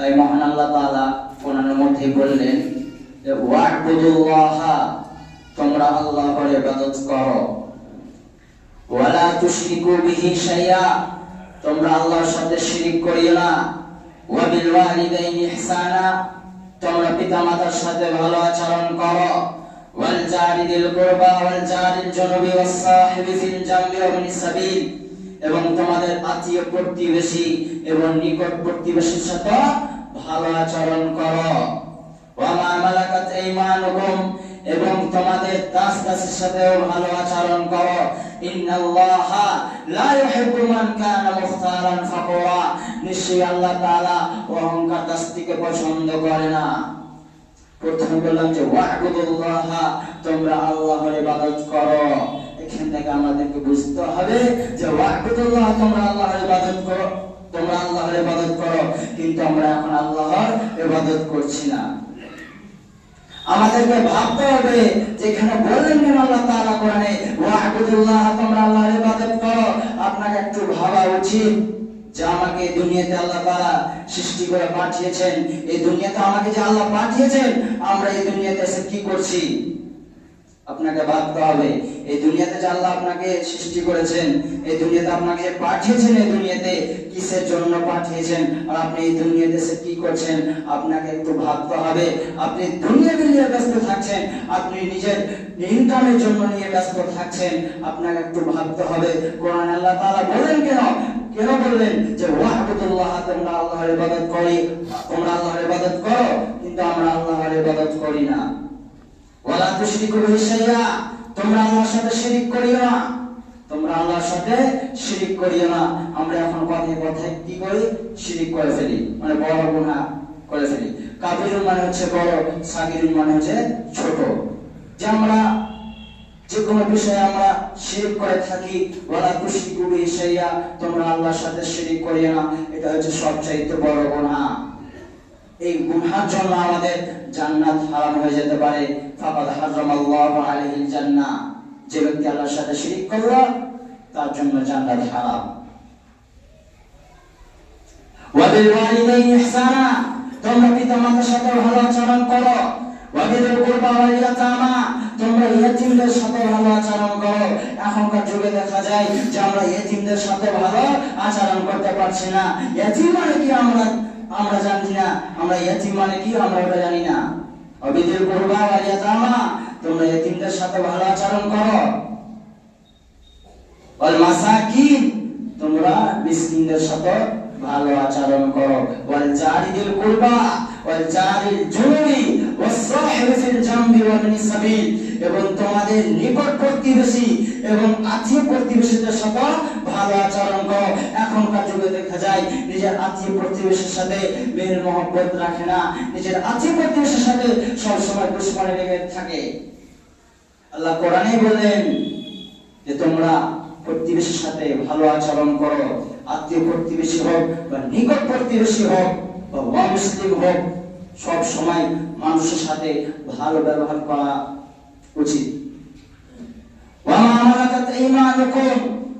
তাই মহান আল্লাহ তাআলা কোরআনের মধ্যে বললেন যে, ওয়া'বুদুল্লাহা, তোমরা আল্লাহর ইবাদত করো। ওয়ালা তুশরিকু বিহি শাইআ তোমরা আল্লাহর সাথে শিরিক করিও না। ওয়া বিল ওয়ালিদাইনি ইহসানা, তোমরা পিতামাতার সাথে ভালো আচরণ করো। ওয়াল জারি কুরবা, ওয়াল জারিল জুনুবি ওয়াস সাহিবি ফিল জামবি ওয়া ইবনিস সাবিল। এবং তোমাদের আত্মীয় প্রতিবেশী এবং নিকট প্রতিবেশীর সাথে ভালো আচরণ করো। এবং তোমাদের দাস দাসের ভালো আচরণ করো। নিশ্চয়ই আল্লাহ পছন্দ করে না। প্রথমে বললাম যে ওয়াহবুদুল্লাহা তোমরা করো। এখান থেকে আমাদেরকে বুঝতে হবে যে তোমরা আল্লাহর ইবাদত করো, তোমরা আল্লাহর ইবাদত করো, কিন্তু আমরা এখন আল্লাহর ইবাদত করছি না। আমাদেরকে ভাবতে হবে যে এখানে বললেন কেন আল্লাহ তাআলা কোরআনে ওয়াহবুদুল্লাহ তোমরা আল্লাহর ইবাদত করো। আপনাকে একটু ভাবা উচিত যে আমাকে এই দুনিয়াতে আল্লাহ তাআলা সৃষ্টি করে পাঠিয়েছেন। এই দুনিয়াতে আমাকে যে আল্লাহ পাঠিয়েছেন, আমরা এই দুনিয়াতে এসে কি করছি? আপনাকে ভাবতে হবে। এই দুনিয়াতে যে আল্লাহ আপনাকে সৃষ্টি করেছেন, এই দুনিয়াতে আপনাকে যে পাঠিয়েছেন, এই দুনিয়াতে কিসের জন্য পাঠিয়েছেন, আর আপনি এই দুনিয়াতে এসে কি করছেন, আপনাকে একটু ভাবতে হবে। আপনি দুনিয়াকে নিয়ে ব্যস্ত থাকছেন, আপনি নিজের ইনকামের জন্য নিয়ে ব্যস্ত থাকছেন, আপনাকে একটু ভাবতে হবে। কোরআন আল্লাহ তাআলা বলেন কেন? কেন বললেন যে ওয়াহবুদুল্লাহ তোমরা আল্লাহর ইবাদত করি, তোমরা আল্লাহর ইবাদত করো, কিন্তু আমরা আল্লাহর ইবাদত করি না। ওয়ালা তুশরিকু বিহি শাইআ তোমরা আল্লাহর সাথে শিরিক করিও না। তোমরা আল্লাহর সাথে শিরিক করিও না। আমরা এখন কথায় কথায় কি করি? শিরিক করে ফেলি। মানে বড় গুনাহ করে ফেলি। কাবিরুন মানে হচ্ছে বড় সাগিরুন মানে হচ্ছে ছোট। যে আমরা যে কোনো বিষয়ে আমরা শিরিক করে থাকি ওয়ালা তুশরিকু বিহি শাইআ তোমরা আল্লাহর সাথে শিরিক করিও না। এটা হচ্ছে সবচাইতে বড় গুনাহ। এই গুনহার জন্য আমাদের জান্নাত হারাম হয়ে যেতে পারে। ফাকাদ হারামাল্লাহু আলাইহিল জান্নাহ। যে ব্যক্তি আল্লাহর সাথে শিরিক করল, তার জন্য জান্নাত হারাম। ওয়া বিল ওয়ালিদাইনি ইহসানা। তোমরা পিতামাতার সাথে ভালো আচরণ করো। ওয়া বিল কুরবা ওয়াল ইয়াতামা। তোমরা ইয়েতিমদের সাথে ভালো আচরণ করো। এখনকার যুগে দেখা যায় যে আমরা ইয়েতিমদের সাথে ভালো আচরণ করতে পারছি না। ইয়েতিম মানে কি? আমরা আমরা জানি না, আমরা ইয়েতিম মানে কি আমরা ওটা জানি না। অবিদের কুরবা ওয়াল ইয়াতামা, তোমরা ইয়েতিমদের সাথে ভালো আচরণ করো। ওয়াল মাসাকিন, তোমরা মিসকিনদের সাথে ভালো আচরণ করো। ওয়াল জারিদিল কুরবা, ওয়াল জারিল জুনুবি ওয়াস সাহিবি ফিল জামবি ওয়া ইবনিস সাবিল। এবং তোমাদের নিকট প্রতিবেশী এবং আত্মীয় প্রতিবেশীদের সাথে ভালো আচরণ করো, এখনকার যুগে দেখা যায় নিজের আত্মীয় প্রতিবেশীর সাথে মেয়ের মহব্বত রাখে না। নিজের আত্মীয় প্রতিবেশীর সাথে সবসময় দুশ্মনী লেগে থাকে। আল্লাহ কোরআনে বলেন যে তোমরা প্রতিবেশীর সাথে ভালো আচরণ করো। আত্মীয় প্রতিবেশী হোক বা নিকট প্রতিবেশী হোক বা মুসলিম হোক, সব সময় মানুষের সাথে ভালো ব্যবহার করা উচিত। ঈমানুকুম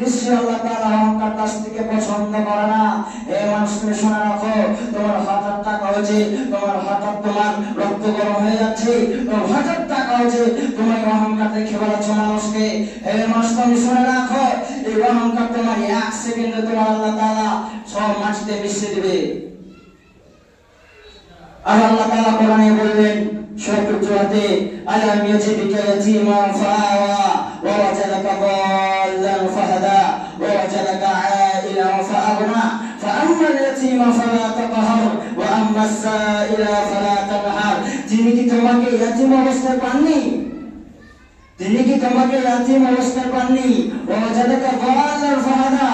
নিশ্চয় আল্লাহ তাআলা অহংকার দাস থেকে পছন্দ করে না। এ মানুষ, তুমি রাখো, তোমার হাজার টাকা হয়েছে, তোমার হঠাৎ তোমার রক্ত গরম হয়ে যাচ্ছে, তোমার হাজার টাকা হয়েছে তোমার অহংকার দেখে বলাচ্ছ মানুষকে। এ মানুষ, তুমি শোনা রাখো, এই অহংকার তোমার এক সেকেন্ডে তোমার আল্লাহ তাআলা সব মাটিতে মিশিয়ে দিবে। আর আল্লাহ তাআলা কোরআনে বললেন সূরা জুয়াতে আলাম ইয়াজিদিকা ইয়াতীমান ফাআওয়া, ওয়া ওয়াজাদাকা দাল্লান ফাআওয়া عائلا فأغنى فأما اليتيم فلا تقهر وأما السائل فلا تنهر তিনি কি তোমাকে ইয়াতীম অবস্থায় পাননি তিনি কি তোমাকে ইয়াতীম অবস্থায় পাননি ওয়াজাদাকা ضالًا فهدى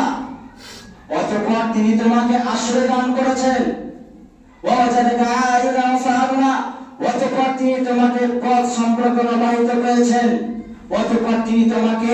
অতঃপর তিনি তোমাকে আশ্রয় দান করেছেন ওয়াজাদাকা আইলা ফাআগনা অতঃপর তিনি তোমাকে পথ সম্পর্কে সম্পর্ক নবাহিত পেয়েছেন অতঃপর তিনি তোমাকে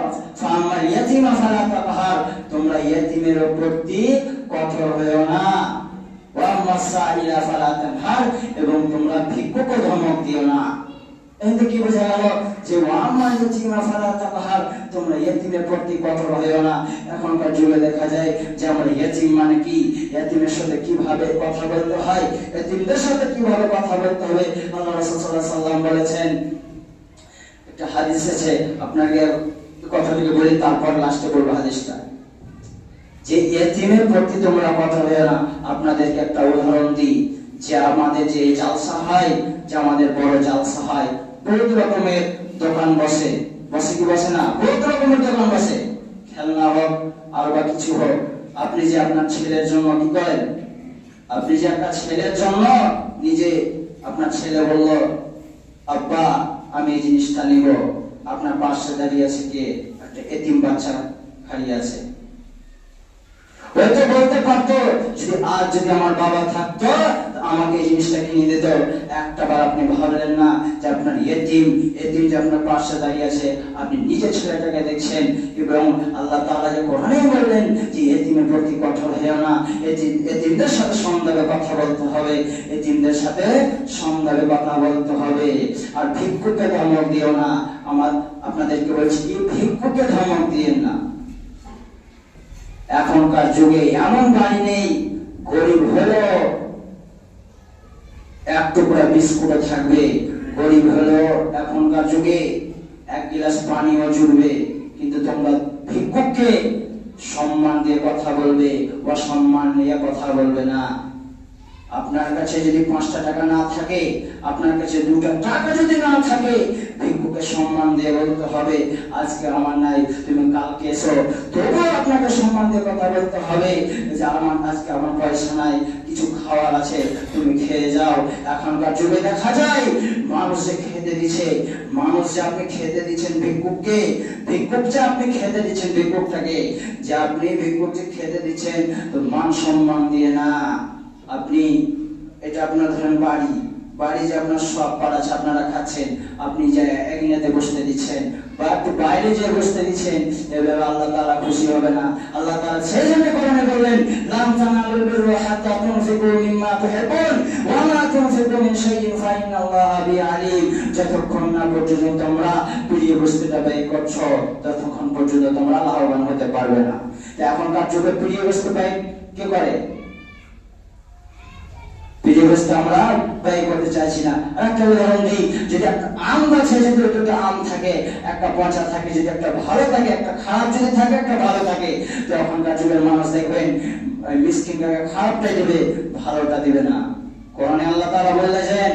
তোমরা ইয়েতিমের প্রতি কঠোর হয়েও না। এবং তোমরা ভিক্ষুককে ধমক দিও না। এতে কি বোঝা গেল যে তোমরা ইয়েতিমের প্রতি কঠোর হয়েও না। এখনকার যুগে দেখা যায় যে, আমার ইয়েতিম মানে কি? ইয়েতিমের সাথে কীভাবে কথা বলতে হয়? ইয়েতিমদের সাথে কীভাবে কথা বলতে হবে? আল্লাহ রাসূল সাল্লাম বলেছেন, একটা হাদিস আছে, আপনাকে কথাটিকে বলি, তারপর লাস্টে বলব হাদিসটা। যে ইয়েতিমের প্রতি তোমরা কথা না, আপনাদেরকে একটা উদাহরণ দিই। যে আমাদের যে জালসা হয়, যে আমাদের বড় জালসা হয়, বহুত রকমের দোকান বসে। বসে কি বসে না? বহুত রকমের দোকান বসে। খেলনা হোক, আর বা কিছু হোক, আপনি যে আপনার ছেলের জন্য কি করেন? আপনি যে আপনার ছেলের জন্য নিজে আপনার ছেলে বলল, আব্বা, আমি এই জিনিসটা নিব। আপনার পাশে দাঁড়িয়ে আছে কে? একটা এতিম বাচ্চা হারিয়ে আছে। হয়তো বলতে পারতো, যদি আজ যদি আমার বাবা থাকতো আমাকে এই জিনিসটা কিনে দিত। একটা বার আপনি ভাবলেন না যে আপনার এতিম এতিম যে আপনার পাশে দাঁড়িয়ে আছে, আপনি নিজের ছেলেটাকে দেখছেন, এবং আল্লাহ তাআলা যে কোরআনে বললেন যে এতিমের প্রতি কঠোর হেও না। এতিম, এতিমদের সাথে সন্ধ্যাবে কথা বলতে হবে, এতিমদের সাথে সন্ধ্যাবে কথা বলতে হবে। আর ভিক্ষুকে ধমক দিও না। আমার, আপনাদেরকে বলছি কি ভিক্ষুককে ধমক দিয়েন না। এখনকার যুগে এমন বাড়ি নেই, গরিব হলো এক টুকরা বিস্কুটও থাকবে, গরিব হলো এখনকার যুগে এক গিলাস পানিও জুড়বে, কিন্তু তোমরা ভিক্ষুককে সম্মান দিয়ে কথা বলবে অসম্মান নিয়ে কথা বলবে না। আপনার কাছে যদি পাঁচটা টাকা না থাকে, আপনার কাছে দুটা টাকা যদি না থাকে, ভিক্ষুকে সম্মান দিয়ে বলতে হবে, আজকে আমার নাই, তুমি কালকে এসো। তবুও আপনাকে সম্মান দিয়ে কথা বলতে হবে যে, আমার আজকে আমার পয়সা নাই, কিছু খাওয়ার আছে, তুমি খেয়ে যাও। এখনকার যুগে দেখা যায়, মানুষ যে খেতে দিচ্ছে মানুষ যে আপনি খেতে দিচ্ছেন ভিক্ষুককে, ভিক্ষুক যে আপনি খেতে দিচ্ছেন ভিক্ষুকটাকে, যে আপনি ভিক্ষুক যে খেতে দিচ্ছেন, তো মান সম্মান দিয়ে না। আপনি, এটা আপনার ধরেন বাড়ি। বাড়ি যে আপনার সব পাড়া আপনারা খাচ্ছেন, আপনি যে একদিনেতে বসতে দিচ্ছেন, বা বাইরে যে বসতে দিচ্ছেন, এভাবে আল্লাহ তাআলা খুশি হবে না। আল্লাহ সেই জন্য কোরআনে বললেন, লাম তানালুল বিররা হাত্তা তুনফিকু মিম্মা তুহিব্বুন, ওয়া মা তুনফিকু শাইইন ফাইন্নাল্লাহা বিআলিম। যতক্ষণ না পর্যন্ত তোমরা প্রিয় বস্তুটা ব্যয় করছ ততক্ষণ পর্যন্ত তোমরা লাভবান হতে পারবে না। এখনকার যুগে প্রিয় বস্তু ব্যয় কে করে? পৃথিবীতে আমরা ব্যয় করতে চাইছি না। একটা উদাহরণ দিই, যদি একটা আম গাছে যদি দুটো আম থাকে, একটা পচা থাকে, যদি একটা ভালো থাকে, একটা খারাপ যদি থাকে, একটা ভালো থাকে, তো এখনকার মানুষ দেখবেন মিসকিনটাকে খারাপটাই দেবে, ভালোটা দিবে না। কোরআনে আল্লাহ তাআলা বলেছেন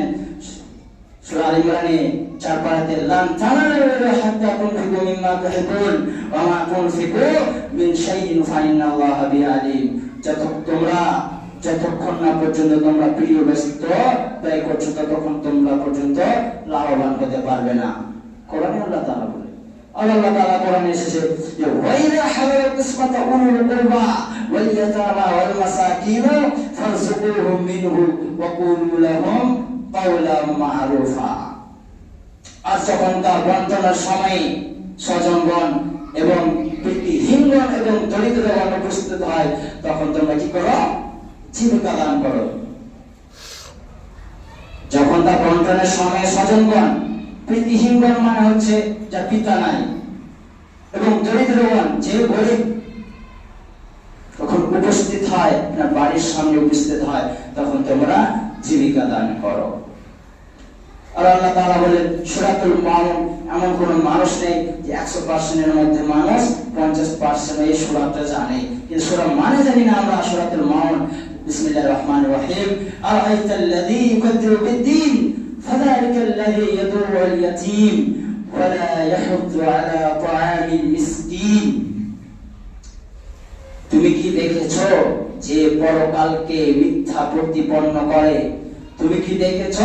তোমরা যতক্ষণ না পর্যন্ত তোমরা প্রিয় ব্যস্ত, ব্যয় করছ ততক্ষণ তোমরা পর্যন্ত লাভবান হতে পারবে না। কোরআনে আল্লাহ তাআলা বলে এসেছে আর যখন তার বন্টনের সময় স্বজনগণ এবং এবং দরিদ্রগণ উপস্থিত হয়, তখন তোমরা কি করো? জীবিকা করো। যখন তার বন্টনের সময় স্বজনগণ, প্রীতিহীনগণ মানে হচ্ছে যার পিতা নাই, এবং দরিদ্রগণ যে গরিব তখন উপস্থিত হয় না বাড়ির সামনে উপস্থিত হয়, তখন তোমরা জীবিকা দান করো। আর আল্লাহ তাআলা বলেন, সূরাতুল মাউন এমন কোন মানুষ নেই যে 100% এর মধ্যে মানুষ 50% এই সূরাটা জানে। কিন্তু সোরা মানে জানি না আমরা, সোরাতুল মাউন বিসমিল্লাহির রহমানির রহিম। আর আইতাল্লাযী বিদ্দীন ফাযালিকা ইয়াদুরু আল ইয়াতীম ولا يحض على طعام المسكين তুমি কি দেখেছ যে পরকালকে মিথ্যা প্রতিপন্ন করে? তুমি কি দেখেছ